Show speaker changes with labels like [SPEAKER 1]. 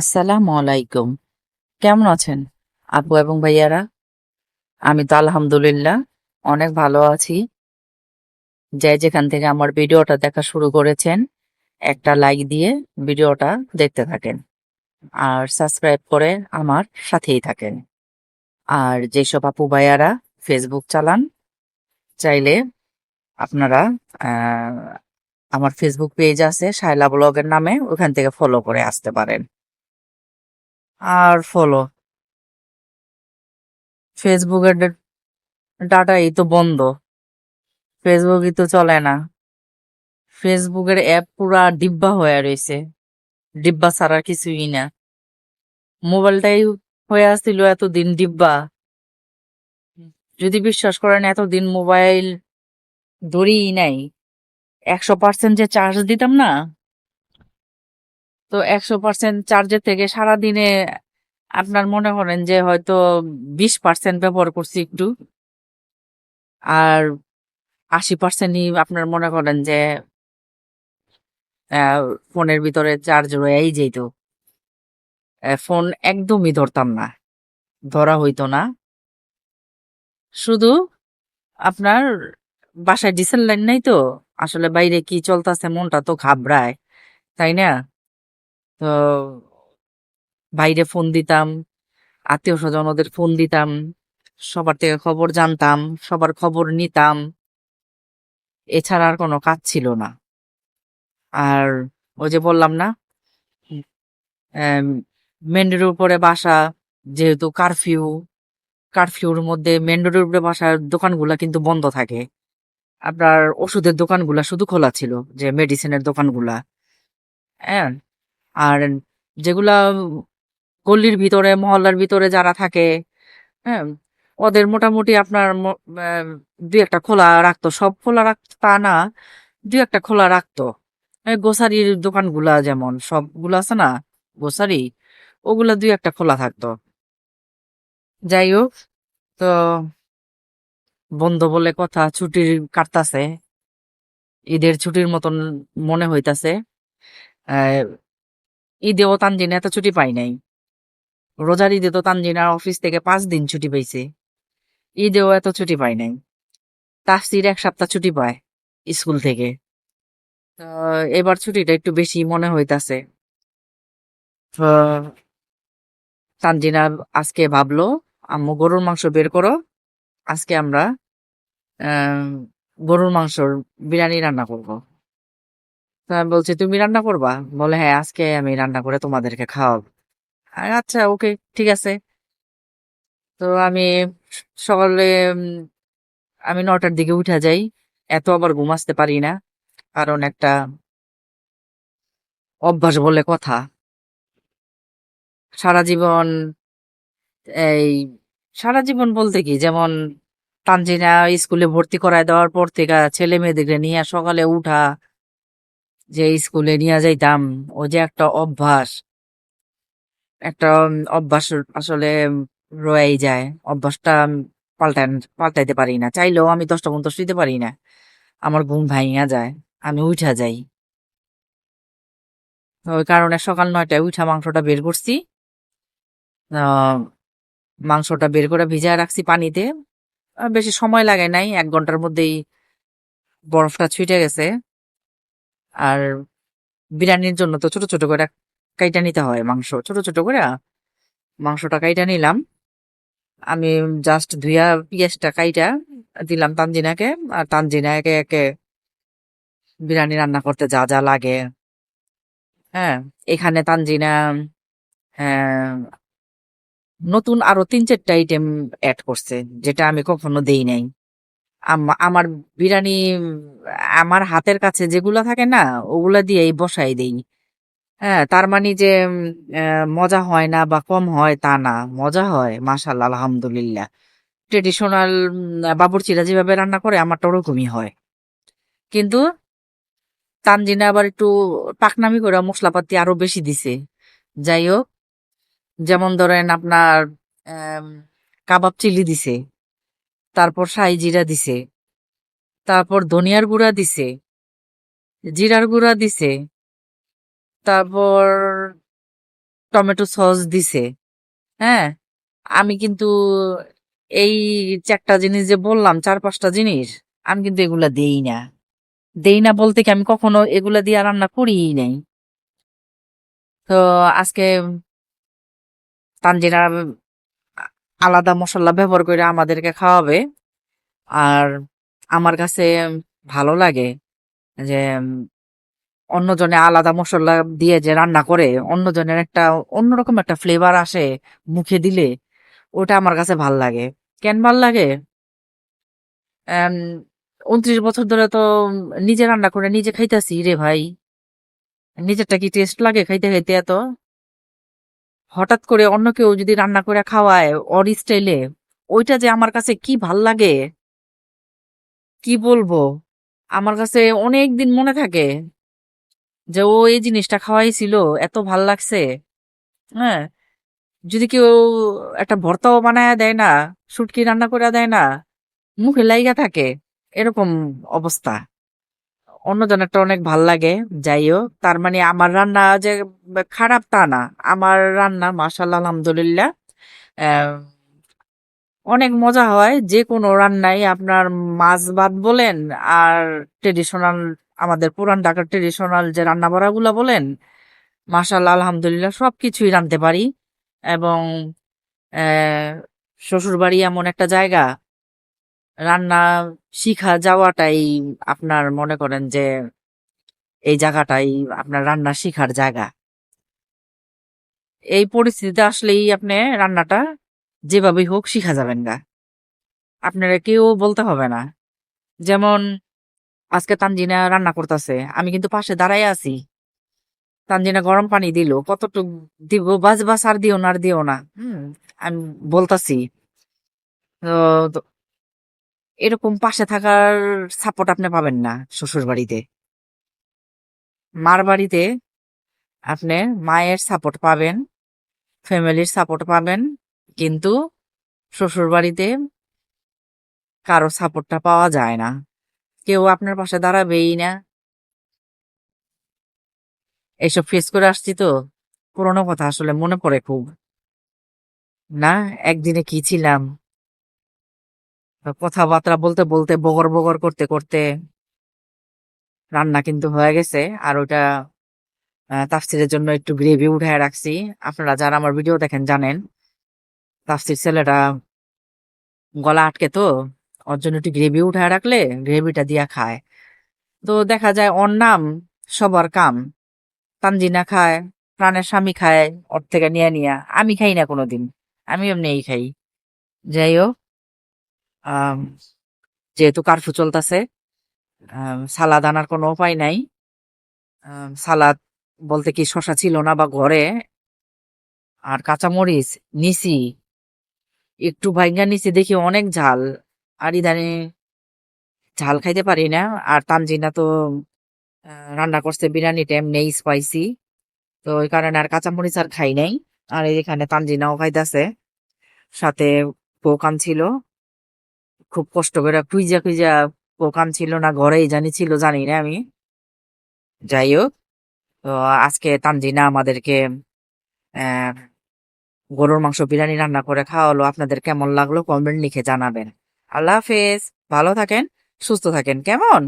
[SPEAKER 1] আসসালামু আলাইকুম। কেমন আছেন আপু এবং ভাইয়ারা? আমি তো আলহামদুলিল্লাহ অনেক ভালো আছি। যে যেখান থেকে আমার ভিডিওটা দেখা শুরু করেছেন, একটা লাইক দিয়ে ভিডিওটা দেখতে থাকেন আর সাবস্ক্রাইব করে আমার সাথেই থাকেন। আর যেসব আপু ভাইয়ারা ফেসবুক চালান, চাইলে আপনারা আমার ফেসবুক পেজ আছে শায়লা ব্লগের নামে ওখান থেকে ফলো করে আসতে পারেন। আর ফলো ফেসবুকের ডাটাই তো বন্ধ। ফেসবুকই তো চলে না। ফেসবুকের অ্যাপ পুরা ডিব্বা হয়ে রয়েছে। ডিব্বা ছাড়া কিছুই না। মোবাইলটাই হয়ে আসছিল এতদিন ডিব্বা। যদি বিশ্বাস করেন, এতদিন মোবাইল ধরিই নাই। একশো পার্সেন্ট যে চার্জ দিতাম না তো একশো পার্সেন্ট চার্জের থেকে সারাদিনে আপনার মনে করেন যে হয়তো বিশ পার্সেন্ট ব্যবহার করছি একটু। আর আশি পার্সেন্টই আপনার মনে করেন যে ফোনের ভিতরে চার্জ রয়েই যেত। ফোন একদমই ধরতাম না, ধরা হইতো না। শুধু আপনার বাসায় ডিসেল লাইন নাই তো, আসলে বাইরে কি চলতেছে মনটা তো ঘাবড়ায়, তাই না? বাইরে ফোন দিতাম আত্মীয় স্বজন ওদের ফোন দিতাম, সবার থেকে খবর জানতাম, সবার খবর নিতাম। এছাড়া আর কোনো কাজ ছিল না। আর ওই যে বললাম না মেন রোডের উপরে বাসা, যেহেতু কারফিউ কারফিউর মধ্যে মেন রোডের উপরে বাসার দোকানগুলা কিন্তু বন্ধ থাকে। আপনার ওষুধের দোকানগুলা শুধু খোলা ছিল, যে মেডিসিনের দোকানগুলা। হ্যাঁ আর যেগুলা গল্লির ভিতরে, মহল্লার ভিতরে যারা থাকে হ্যাঁ ওদের মোটামুটি আপনার দুই একটা খোলা রাখতো। সব খোলা রাখতো তা না, দুই একটা খোলা রাখতো। গোসারির দোকানগুলা যেমন, সবগুলো আছে না গোসারি ওগুলা দুই একটা খোলা থাকতো। যাই হোক, তো বন্ধ বলে কথা ছুটির কাটতাছে। ঈদের ছুটির মতন মনে হইতাছে। ঈদেও তানজিনা এত ছুটি পাই নাই। রোজার ঈদে তো তানজিনার অফিস থেকে পাঁচ দিন ছুটি পাইছে। ঈদেও এত ছুটি পাই নাই। তাফসির এক সপ্তাহ ছুটি পায় স্কুল থেকে। এবার ছুটিটা একটু বেশি মনে হইতাছে। তানজিনা আজকে ভাবলো, আম্মু, গরুর মাংস বের করো। আজকে আমরা গরুর মাংসর বিরিয়ানি রান্না করব। বলছি, তুমি রান্না করবা? বলে হ্যাঁ আজকে আমি রান্না করে তোমাদেরকে খাওয়াবো। আচ্ছা ওকে, ঠিক আছে। তো আমি সকালে আমি নটার দিকে উঠা যাই। এত আবার ঘুম আসতে পারি না। কারণ একটা অভ্যাস বলে কথা। সারা জীবন, এই, সারা জীবন বলতে কি? যেমন তানজিনা স্কুলে ভর্তি করায় দেওয়ার পর থেকে ছেলে মেয়েদেরকে নিয়ে সকালে উঠা যে স্কুলে নিয়ে যাইতাম, ও যে একটা অভ্যাস। একটা অভ্যাস আসলে রয়েই যায়। অভ্যাসটা পাল্টান পাল্টাইতে পারি না। চাইলেও আমি দশটা পর্যন্ত শুইতে পারি না। আমার ঘুম ভাঙিয়া যায়। আমি উঠা যাই। ওই কারণে সকাল নয়টায় উঠা মাংসটা বের করছি। মাংসটা বের করে ভিজায় রাখছি পানিতে। বেশি সময় লাগে নাই। এক ঘণ্টার মধ্যেই বরফটা ছুটে গেছে। আর বিরিয়ানির জন্য তো ছোট ছোট করে কাইটা নিতে হয় মাংস। ছোট ছোট করে মাংসটা কাইটা নিলাম। আমি জাস্ট ধুইয়া পেঁয়াজটা কাইটা দিলাম তানজিনাকে। আর তানজিনা একে একে বিরিয়ানি রান্না করতে যা যা লাগে। হ্যাঁ এখানে তানজিনা হ্যাঁ, নতুন আরও তিন চারটা আইটেম অ্যাড করছে যেটা আমি কখনো দেই নাই। আমার বিরিয়ানি, আমার হাতের কাছে যেগুলা থাকে না, ওগুলা দিয়েই বসাই দেই। হ্যাঁ তার মানে যে মজা হয় না বা কম হয় তা না, মজা হয় মাশাল্লাহ আলহামদুলিল্লাহ। ট্রেডিশনাল বাবুর্চিরা যেভাবে রান্না করে, আমারটা ওরকমই হয়। কিন্তু তানজিনা আবার একটু পাকনামি করে মশলাপাতি আরও বেশি দিছে। যাই হোক, যেমন ধরেন আপনার কাবাব চিলি দিছে। তারপর শাহি জিরা দিছে। তারপর ধনিয়ার গুঁড়া দিছে। জিরার গুঁড়া দিছে। তারপর টমেটো সস দিছে। হ্যাঁ আমি কিন্তু এই চারটা জিনিস যে বললাম, চার পাঁচটা জিনিস, আমি কিন্তু এগুলা দেই না। দেই না বলতে কি আমি কখনো এগুলা দিয়ে রান্না করিই নাই। তো আজকে তানজিনা আলাদা মশলা ব্যবহার করে আমাদেরকে খাওয়াবে। আর আমার কাছে ভালো লাগে যে, অন্যজনে আলাদা মশলা দিয়ে যে রান্না করে, অন্যজনের একটা অন্যরকম একটা ফ্লেভার আসে মুখে দিলে, ওটা আমার কাছে ভালো লাগে। কেন ভালো লাগে? উনত্রিশ বছর ধরে তো নিজে রান্না করে নিজে খাইতেছি রে ভাই। নিজেরটা কি টেস্ট লাগে খাইতে খাইতে এত? হঠাৎ করে অন্য কেউ যদি রান্না করে খাওয়ায় অর স্টাইলে ওইটা যে আমার কাছে কি ভালো লাগে? কি বলব? আমার কাছে অনেক দিন মনে থাকে যে, ও এই জিনিসটা খাওয়াইছিল, এত ভালো লাগছে। হ্যাঁ যদি কেউ একটা ভর্তাও বানায় দেয় না, শুটকি রান্না করে দেয় না, মুখে লাইগা থাকে, এরকম অবস্থা। অন্যজনেরটা অনেক ভালো লাগে যাই হোক তার মানে আমার রান্না যে খারাপ তা না। আমার রান্না মাশাল্লাহ আলহামদুলিল্লাহ অনেক মজা হয়। যে কোনো রান্নাই আপনার মাছ ভাত বলেন আর ট্রেডিশনাল আমাদের পুরান ঢাকার ট্রেডিশনাল যে রান্না বাড়াগুলা বলেন মাশাল্লাহ আলহামদুলিল্লাহ সব কিছুই রাঁধতে পারি। এবং শ্বশুর বাড়ি এমন একটা জায়গা, রান্না শিখা যাওয়াটাই আপনার মনে করেন যে এই জায়গাটাই আপনার রান্না শিখার জায়গা। এই পরিস্থিতিতে আসলেই আপনি রান্নাটা যেভাবেই হোক শিখা যাবেন গা। আপনারা কেউ বলতে হবে না। যেমন আজকে তানজিনা রান্না করতেছে, আমি কিন্তু পাশে দাঁড়াই আছি। তানজিনা গরম পানি দিল, কতটুক দিব, বাজ বাস আর দিও না, আর দিও না। হুম, আমি বলতাছি। তো তো এরকম পাশে থাকার সাপোর্ট আপনি পাবেন না শ্বশুর বাড়িতে মার বাড়িতে আপনি মায়ের সাপোর্ট পাবেন, ফ্যামিলির সাপোর্ট পাবেন, কিন্তু শ্বশুর বাড়িতে কারও সাপোর্টটা পাওয়া যায় না। কেউ আপনার পাশে দাঁড়াবেই না। এইসব ফেস করে আসছি তো, পুরোনো কথা আসলে মনে পড়ে খুব। না, একদিনে কি ছিলাম? কথাবার্তা বলতে বলতে, বগর বগর করতে করতে রান্না কিন্তু হয়ে গেছে। আর ওটা তাফসিরের জন্য একটু গ্রেভি উঠায় রাখছি। আপনারা যারা আমার ভিডিও দেখেন জানেন, তাফসির ছেলেটা গলা আটকে তো, ওর জন্য একটু গ্রেভি উঠায় রাখলে গ্রেভিটা দিয়া খায়। তো দেখা যায় ওর নাম সবার কাম। তানজিনা খায়, প্রাণের স্বামী খায়, ওর থেকে নিয়ে নিয়া। আমি খাই না কোনোদিন। আমি এমনিই খাই। যাই হোক যেহেতু কারফু চলতেছে সালাদ আনার কোনো উপায় নাই। সালাদ বলতে কি শশা ছিল না বা ঘরে। আর কাঁচামরিচ নিছি একটু ভাইঙ্গা নিছি দেখি অনেক ঝাল। আর ইদানে ঝাল খাইতে পারি না। আর তানজিনা তো রান্না করছে বিরিয়ানিটা নেই স্পাইসি তো ওই কারণে আর কাঁচামরিচ আর খাই নাই। আর এখানে তানজিনাও খাইতেছে। সাথে পোকান ছিল খুব কষ্ট করে খুঁজা খুঁজা পোকাম ছিল না ঘরেই জানি ছিল, জানি না আমি। যাই হোক, তো আজকে তানজিনা আমাদেরকে গরুর মাংস, বিরিয়ানি রান্না করে খাওয়ালো। আপনাদের কেমন লাগল? কমেন্ট লিখে জানাবেন। আল্লাহ হাফেজ। ভালো থাকেন, সুস্থ থাকেন। কেমন?